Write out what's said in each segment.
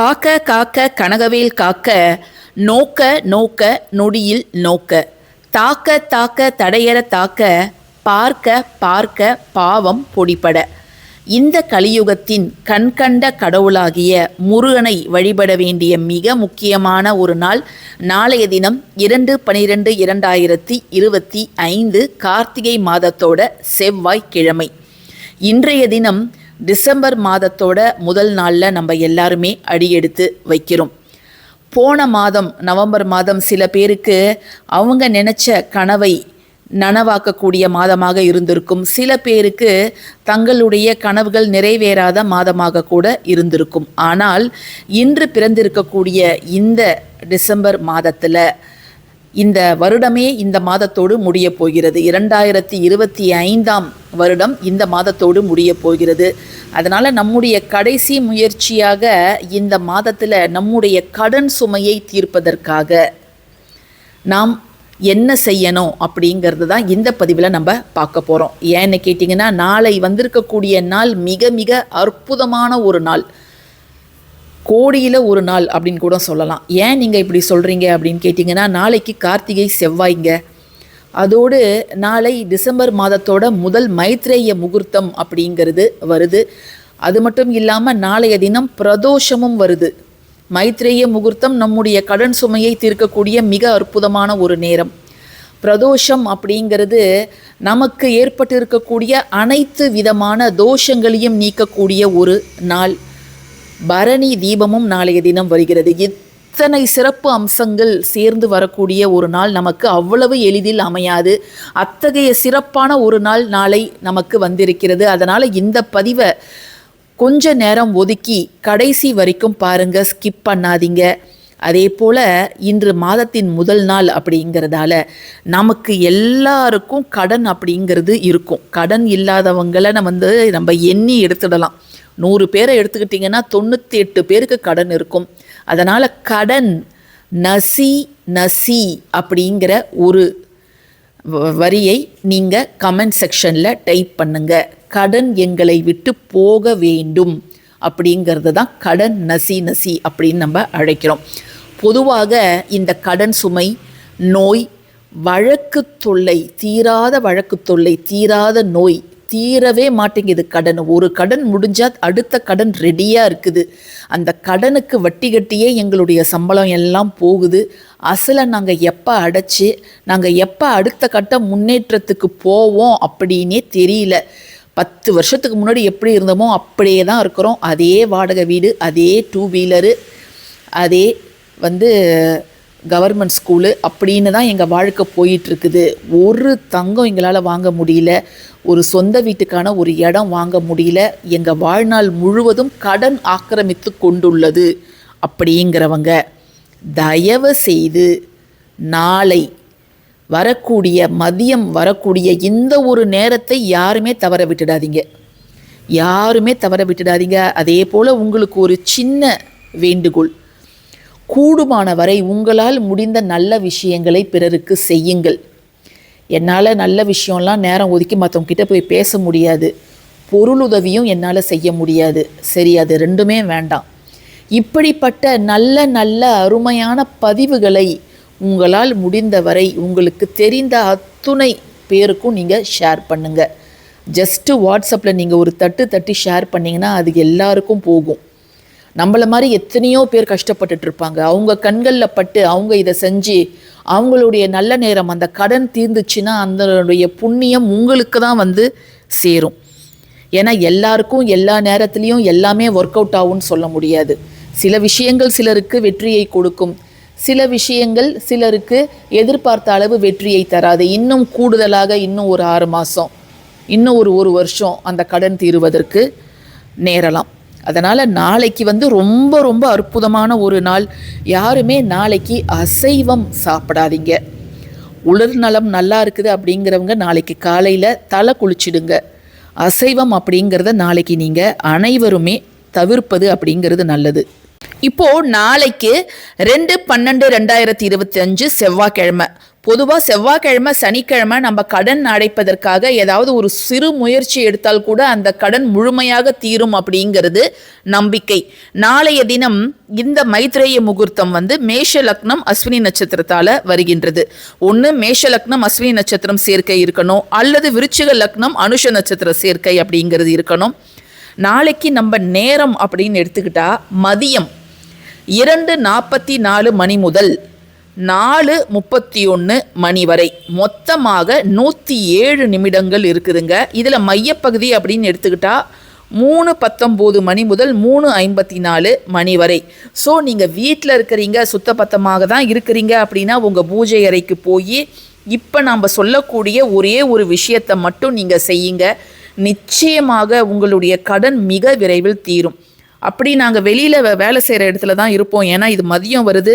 காக்க காக்க கனகவேல் காக்க நோக்க நோக்க நொடியில் நோக்க. தாக்க தாக்க தடையற தாக்க பார்க்க பார்க்க பாவம் பொடிபட. இந்த கலியுகத்தின் கண்கண்ட கடவுளாகிய முருகனை வழிபட வேண்டிய மிக முக்கியமான ஒரு நாள் நாளைய தினம் இரண்டு பனிரெண்டு இரண்டாயிரத்தி இருபத்தி ஐந்து கார்த்திகை மாதத்தோட செவ்வாய்க்கிழமை. இன்றைய தினம் டிசம்பர் மாதத்தோட முதல் நாளில் நம்ம எல்லாருமே அடியெடுத்து வைக்கிறோம். போன மாதம் நவம்பர் மாதம் சில பேருக்கு அவங்க நினச்ச கனவை நனவாக்கக்கூடிய மாதமாக இருந்திருக்கும். சில பேருக்கு தங்களுடைய கனவுகள் நிறைவேறாத மாதமாக கூட இருந்திருக்கும். ஆனால் இன்று பிறந்திருக்கக்கூடிய இந்த டிசம்பர் மாதத்தில் இந்த வருடமே இந்த மாதத்தோடு முடிய போகிறது. இரண்டாயிரத்தி இருபத்தி ஐந்தாம் வருடம் இந்த மாதத்தோடு முடிய போகிறது. அதனால் நம்முடைய கடைசி முயற்சியாக இந்த மாதத்தில் நம்முடைய கடன் சுமையை தீர்ப்பதற்காக நாம் என்ன செய்யணும் அப்படிங்கிறது தான் இந்த பதிவில் நம்ம பார்க்க போகிறோம் ஏன்னு கேட்டிங்கன்னா நாளை வந்திருக்கக்கூடிய நாள் மிக மிக அற்புதமான ஒரு நாள். கோடியில் ஒரு நாள் அப்படின்னு கூட சொல்லலாம். ஏன் நீங்கள் இப்படி சொல்கிறீங்க அப்படின்னு கேட்டிங்கன்னா நாளைக்கு கார்த்திகை செவ்வாய்ங்க. அதோடு நாளை டிசம்பர் மாதத்தோட முதல் மைத்ரேய முகூர்த்தம் அப்படிங்கிறது வருது. அது மட்டும் இல்லாமல் நாளைய தினம் பிரதோஷமும் வருது. மைத்ரேய முகூர்த்தம் நம்முடைய கடன் சுமையை தீர்க்கக்கூடிய மிக அற்புதமான ஒரு நேரம். பிரதோஷம் அப்படிங்கிறது நமக்கு ஏற்பட்டிருக்கக்கூடிய அனைத்து விதமான தோஷங்களையும் நீக்கக்கூடிய ஒரு நாள். பரணி தீபமும் நாளைய தினம் வருகிறது. இத்தனை சிறப்பு அம்சங்கள் சேர்ந்து வரக்கூடிய ஒரு நாள் நமக்கு அவ்வளவு எளிதில் அமையாது. அத்தகைய சிறப்பான ஒரு நாள் நாளை நமக்கு வந்திருக்கிறது. அதனால் இந்த பதிவை கொஞ்ச நேரம் ஒதுக்கி கடைசி வரைக்கும் பாருங்க ஸ்கிப் பண்ணாதீங்க. அதே போல் இன்று மாதத்தின் முதல் நாள் அப்படிங்கிறதால நமக்கு எல்லாருக்கும் கடன் அப்படிங்கிறது இருக்கும். கடன் இல்லாதவங்களை நம்ம வந்து நம்ம எண்ணி எடுத்துடலாம். நூறு பேரை எடுத்துக்கிட்டிங்கன்னா தொண்ணூற்றி எட்டு பேருக்கு கடன் இருக்கும். அதனால் கடன் நசி நசி அப்படிங்கிற ஒரு வ- வரியை நீங்கள் கமெண்ட் செக்ஷனில் டைப் பண்ணுங்க. கடன் எங்களை விட்டு போக வேண்டும் அப்படிங்கிறது தான் கடன் நசி நசி அப்படின்னு நம்ம அழைக்கிறோம். பொதுவாக இந்த கடன் சுமை நோய் வழக்கு தொல்லை தீராத வழக்கு தொல்லை தீராத நோய் தீரவே மாட்டேங்குது கடன். ஒரு கடன் முடிஞ்சா அடுத்த கடன் ரெடியாக இருக்குது. அந்த கடனுக்கு வட்டி கட்டியே எங்களுடைய சம்பளம் எல்லாம் போகுது. அசலை நாங்கள் எப்போ அடைச்சி நாங்கள் எப்போ அடுத்த கட்ட முன்னேற்றத்துக்கு போவோம் அப்படின்னே தெரியல. பத்து வருஷத்துக்கு முன்னாடி எப்படி இருந்தோமோ அப்படியே தான் இருக்கிறோம். அதே வாடகை வீடு அதே டூ வீலரு அதே வந்து கவர்மெண்ட் ஸ்கூலு அப்படின்னு தான் எங்கள் வாழ்க்கை போயிட்டுருக்குது. ஒரு தங்கம் எங்களால் வாங்க முடியல. ஒரு சொந்த வீட்டுக்கான ஒரு இடம் வாங்க முடியல. எங்கள் வாழ்நாள் முழுவதும் கடன் ஆக்கிரமித்து கொண்டுள்ளது அப்படிங்கிறவங்க தயவு செய்து நாளை வரக்கூடிய மதியம் வரக்கூடிய இந்த ஒரு நேரத்தை யாருமே தவற விட்டுடாதீங்க. யாருமே தவற விட்டுடாதீங்க. அதே போல் உங்களுக்கு ஒரு சின்ன வேண்டுகோள். கூடுமான வரை உங்களால் முடிந்த நல்ல விஷயங்களை பிறருக்கு செய்யுங்கள். என்னால் நல்ல விஷயம்லாம் நேரம் ஒதுக்கி மற்றவங்கிட்ட போய் பேச முடியாது. பொருளுதவியும் என்னால் செய்ய முடியாது. சரி அது ரெண்டுமே வேண்டாம். இப்படிப்பட்ட நல்ல நல்ல அருமையான பதிவுகளை உங்களால் முடிந்தவரை உங்களுக்கு தெரிந்த அத்துணை பேருக்கும் நீங்கள் ஷேர் பண்ணுங்கள் ஜஸ்ட்டு வாட்ஸ்அப்பில் நீங்கள் ஒரு தட்டு தட்டி ஷேர் பண்ணிங்கன்னா அது எல்லாருக்கும் போகும். நம்மள மாதிரி எத்தனையோ பேர் கஷ்டப்பட்டுட்டு இருப்பாங்க அவங்க கண்களில் பட்டு அவங்க இதை செஞ்சு அவங்களுடைய நல்ல நேரம் அந்த கடன் தீர்ந்துச்சுன்னா அதனுடைய புண்ணியம் உங்களுக்கு தான் வந்து சேரும். ஏன்னா எல்லாருக்கும் எல்லா நேரத்துலேயும் எல்லாமே ஒர்க் அவுட் ஆகும்னு சொல்ல முடியாது. சில விஷயங்கள் சிலருக்கு வெற்றியை கொடுக்கும். சில விஷயங்கள் சிலருக்கு எதிர்பார்த்த அளவு வெற்றியை தராது. இன்னும் கூடுதலாக இன்னும் ஒரு ஆறு மாதம் இன்னும் ஒரு ஒரு வருஷம் அந்த கடன் தீருவதற்கு நேரலாம். அதனால் நாளைக்கு வந்து ரொம்ப ரொம்ப அற்புதமான ஒரு நாள். யாருமே நாளைக்கு அசைவம் சாப்பிடாதீங்க. உடல் நலம் நல்லா இருக்குது அப்படிங்கிறவங்க நாளைக்கு காலையில் தலை குளிச்சிடுங்க. அசைவம் அப்படிங்கிறத நாளைக்கு நீங்கள் அனைவருமே தவிர்ப்பது அப்படிங்கிறது நல்லது. இப்போ நாளைக்கு ரெண்டு பன்னெண்டு ரெண்டாயிரத்தி இருபத்தி அஞ்சு செவ்வாய்க்கிழமை. பொதுவாக செவ்வாய்க்கிழமை சனிக்கிழமை நம்ம கடன் அடைப்பதற்காக ஏதாவது ஒரு சிறு முயற்சி எடுத்தால் கூட அந்த கடன் முழுமையாக தீரும் அப்படிங்கிறது நம்பிக்கை. நாளைய தினம் இந்த மைத்ரேய முகூர்த்தம் வந்து மேஷ லக்னம் அஸ்வினி நட்சத்திரத்தால் வருகின்றது. ஒன்று மேஷ லக்னம் அஸ்வினி நட்சத்திரம் சேர்க்கை இருக்கணும். அல்லது விருச்சிக லக்னம் அனுஷ நட்சத்திர சேர்க்கை அப்படிங்கிறது இருக்கணும். நாளைக்கு நம்ம நேரம் அப்படின்னு எடுத்துக்கிட்டா மதியம் இரண்டு நாற்பத்தி நாலு மணி முதல் நாலு முப்பத்தி ஒன்று மணி வரை மொத்தமாக நூற்றி ஏழு நிமிடங்கள் இருக்குதுங்க. இதில் மையப்பகுதி அப்படின்னு எடுத்துக்கிட்டால் மூணு பத்தொம்போது மணி முதல் மூணு ஐம்பத்தி நாலு மணி வரை ஸோ நீங்கள் வீட்டில் இருக்கிறீங்க சுத்தபத்தமாக தான் இருக்கிறீங்க அப்படின்னா உங்கள் பூஜை அறைக்கு போய் இப்போ நாம் சொல்லக்கூடிய ஒரே ஒரு விஷயத்தை மட்டும் நீங்கள் செய்யுங்க. நிச்சயமாக உங்களுடைய கடன் மிக விரைவில் தீரும். அப்படி நாங்கள் வெளியில் வேலை செய்கிற இடத்துல தான் இருப்போம். ஏன்னா இது மதியம் வருது.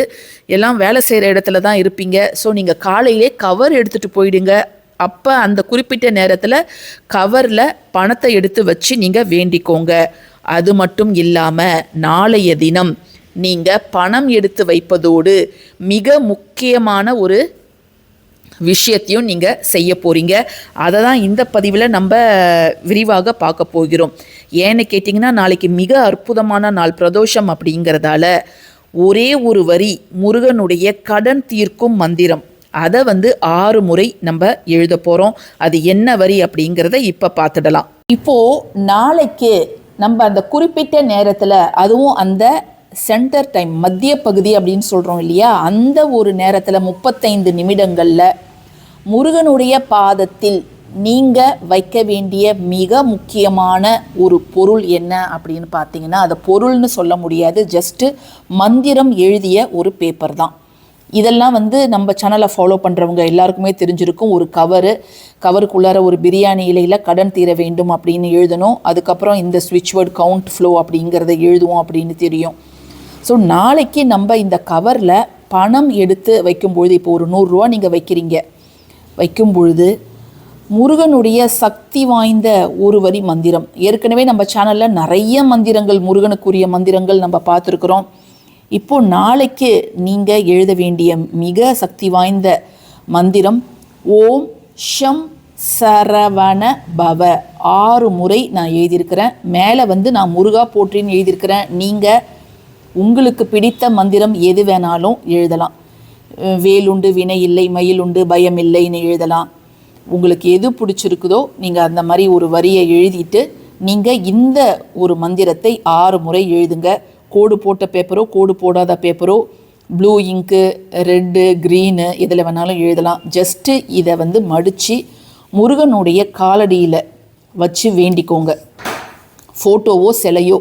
எல்லாம் வேலை செய்கிற இடத்துல தான் இருப்பீங்க. ஸோ நீங்கள் காலையிலே கவர் எடுத்துகிட்டு போயிடுங்க. அப்போ அந்த குறிப்பிட்ட நேரத்தில் கவரில் பணத்தை எடுத்து வச்சு நீங்கள் வேண்டிக்கோங்க. அது மட்டும் இல்லாமல் நாளைய தினம் நீங்கள் பணம் எடுத்து வைப்பதோடு மிக முக்கியமான ஒரு விஷயத்தையும் நீங்கள் செய்ய போகிறீங்க அதை தான் இந்த பதிவில் நம்ம விரிவாக பார்க்க போகிறோம். ஏன்னு கேட்டிங்கன்னா நாளைக்கு மிக அற்புதமான நாள் பிரதோஷம் அப்படிங்கிறதால ஒரே ஒரு வரி முருகனுடைய கடன் தீர்க்கும் மந்திரம். அதை வந்து ஆறு முறை நம்ம எழுத போகிறோம் அது என்ன வரி அப்படிங்கிறத இப்போ பார்த்துடலாம். இப்போது நாளைக்கு நம்ம அந்த குறிப்பிட்ட நேரத்தில் அதுவும் அந்த சென்டர் டைம் மத்திய பகுதி அப்படின்னு சொல்கிறோம் இல்லையா? அந்த ஒரு நேரத்தில் முப்பத்தைந்து நிமிடங்களில் முருகனுடைய பாதத்தில் நீங்கள் வைக்க வேண்டிய மிக முக்கியமான ஒரு பொருள் என்ன அப்படின்னு பார்த்தீங்கன்னா அதை பொருள்னு சொல்ல முடியாது. ஜஸ்ட்டு மந்திரம் எழுதிய ஒரு பேப்பர் தான். இதெல்லாம் வந்து நம்ம சேனலை ஃபாலோ பண்ணுறவங்க எல்லாருக்குமே தெரிஞ்சிருக்கும். ஒரு கவரு கவருக்குள்ளார ஒரு பிரியாணி இலையில் கடன் தீர வேண்டும் அப்படின்னு எழுதணும். அதுக்கப்புறம் இந்த ஸ்விட்ச் வேர்ட் கவுண்ட் ஃப்ளோ அப்படிங்கிறத எழுதுவோம் அப்படின்னு தெரியும். ஸோ நாளைக்கு நம்ம இந்த கவரில் பணம் எடுத்து வைக்கும்பொழுது இப்போ ஒரு நூறுரூவா நீங்கள் வைக்கிறீங்க. வைக்கும் பொழுது முருகனுடைய சக்தி வாய்ந்த ஒரு வரி மந்திரம். ஏற்கனவே நம்ம சேனலில் நிறைய மந்திரங்கள் முருகனுக்குரிய மந்திரங்கள் நம்ம பார்த்துருக்குறோம். இப்போ நாளைக்கு நீங்கள் எழுத வேண்டிய மிக சக்தி வாய்ந்த மந்திரம் ஓம் ஷம் சரவண பவ. ஆறு முறை நான் எழுதியிருக்கிறேன். மேலே வந்து நான் முருகா போற்றின்னு எழுதியிருக்கிறேன். நீங்கள் உங்களுக்கு பிடித்த மந்திரம் எது வேணாலும் எழுதலாம். வேலுண்டு வினை இல்லை மயில் உண்டு பயம் இல்லைன்னு எழுதலாம். உங்களுக்கு எது பிடிச்சிருக்குதோ நீங்கள் அந்த மாதிரி ஒரு வரியை எழுதிட்டு நீங்கள் இந்த ஒரு மந்திரத்தை ஆறு முறை எழுதுங்க. கோடு போட்ட பேப்பரோ கோடு போடாத பேப்பரோ ப்ளூ இங்க்கு ரெட்டு க்ரீனு இதில் வேணாலும் எழுதலாம். ஜஸ்ட்டு இதை வந்து மடித்து முருகனுடைய காலடியில் வச்சு வேண்டிக்கோங்க. ஃபோட்டோவோ சிலையோ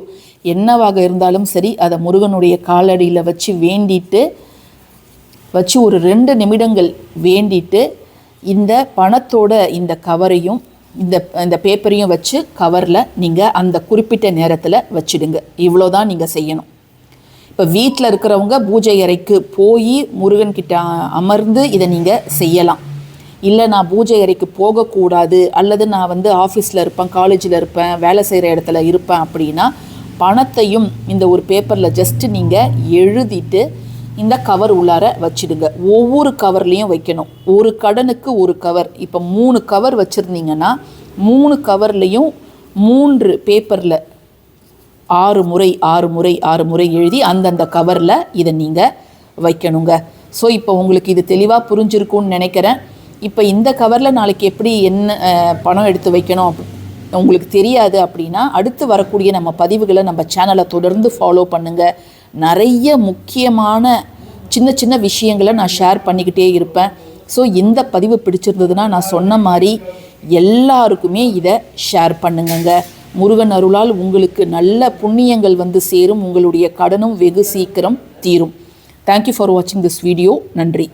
என்னவாக இருந்தாலும் சரி அதை முருகனுடைய காலடியில் வச்சு வேண்டிட்டு வச்சு ஒரு ரெண்டு நிமிடங்கள் வேண்டிட்டு இந்த பணத்தோட இந்த கவரையும் இந்த இந்த பேப்பரையும் வச்சு கவரில் நீங்கள் அந்த குறிப்பிட்ட நேரத்தில் வச்சுடுங்க. இவ்வளோ தான் நீங்கள் செய்யணும். இப்போ வீட்டில் இருக்கிறவங்க பூஜை அறைக்கு போய் முருகன்கிட்ட அமர்ந்து இதை நீங்கள் செய்யலாம். இல்லை நான் பூஜை அறைக்கு போகக்கூடாது அல்லது நான் வந்து ஆஃபீஸில் இருப்பேன் காலேஜில் இருப்பேன் வேலை செய்கிற இடத்துல இருப்பேன் அப்படின்னா பணத்தையும் இந்த ஒரு பேப்பரில் ஜஸ்ட்டு நீங்கள் எழுதிட்டு இந்த கவர் உள்ளார வச்சுடுங்க. ஒவ்வொரு கவர்லேயும் வைக்கணும். ஒரு கடனுக்கு ஒரு கவர் இப்போ மூணு கவர் வச்சுருந்தீங்கன்னா மூணு கவர்லேயும் மூன்று பேப்பரில் ஆறு முறை ஆறு முறை ஆறு முறை எழுதி அந்தந்த கவரில் இதை நீங்கள் வைக்கணுங்க. ஸோ இப்போ உங்களுக்கு இது தெளிவாக புரிஞ்சிருக்கும்னு நினைக்கிறேன். இப்போ இந்த கவரில் நாளைக்கு எப்படி என்ன பணம் எடுத்து வைக்கணும்? அப்படி உங்களுக்கு தெரியாது அப்படின்னா அடுத்து வரக்கூடிய நம்ம பதிவுகளை நம்ம சேனலை தொடர்ந்து ஃபாலோ பண்ணுங்கள் நிறைய முக்கியமான சின்ன சின்ன விஷயங்களை நான் ஷேர் பண்ணிக்கிட்டே இருப்பேன். ஸோ இந்த பதிவு பிடிச்சிருந்ததுன்னா நான் சொன்ன மாதிரி எல்லாருக்குமே இதை ஷேர் பண்ணுங்கங்க. முருகன் அருளால் உங்களுக்கு நல்ல புண்ணியங்கள் வந்து சேரும். உங்களுடைய கடனும் வெகு சீக்கிரம் தீரும். தேங்க்யூ ஃபார் வாட்சிங் திஸ் வீடியோ நன்றி.